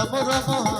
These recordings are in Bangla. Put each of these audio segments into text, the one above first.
রাম রাম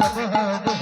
রাম